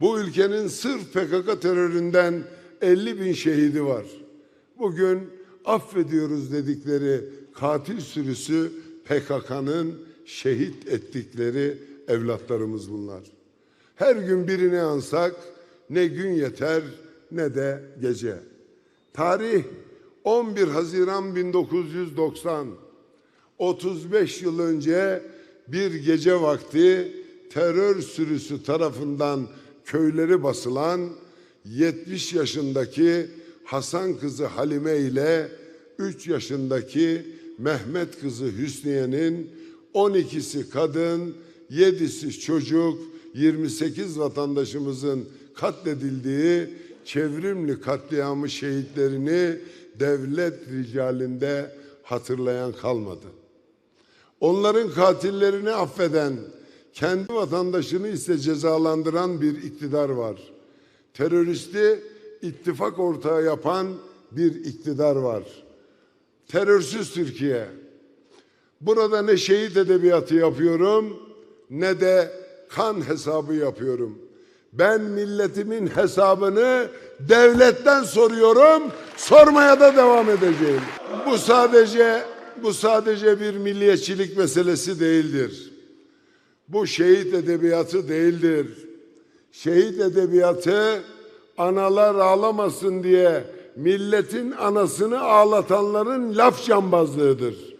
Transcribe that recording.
Bu ülkenin sırf PKK teröründen 50 bin şehidi var. Bugün affediyoruz dedikleri katil sürüsü PKK'nın şehit ettikleri evlatlarımız bunlar. Her gün birini ansak ne gün yeter ne de gece. Tarih 11 Haziran 1990. 35 yıl önce bir gece vakti terör sürüsü tarafından köyleri basılan 70 yaşındaki Hasan kızı Halime ile 3 yaşındaki Mehmet kızı Hüsniye'nin 12'si kadın, 7'si çocuk, 28 vatandaşımızın katledildiği çevrimli katliamı şehitlerini devlet ricalinde hatırlayan kalmadı. Onların katillerini affeden, kendi vatandaşını ise cezalandıran bir iktidar var. Teröristi ittifak ortağı yapan bir iktidar var. Terörsüz Türkiye. Burada ne şehit edebiyatı yapıyorum ne de kan hesabı yapıyorum. Ben milletimin hesabını devletten soruyorum, sormaya da devam edeceğim. Bu sadece bu sadece bir milliyetçilik meselesi değildir. Bu şehit edebiyatı değildir. Şehit edebiyatı analar ağlamasın diye milletin anasını ağlatanların laf cambazlığıdır.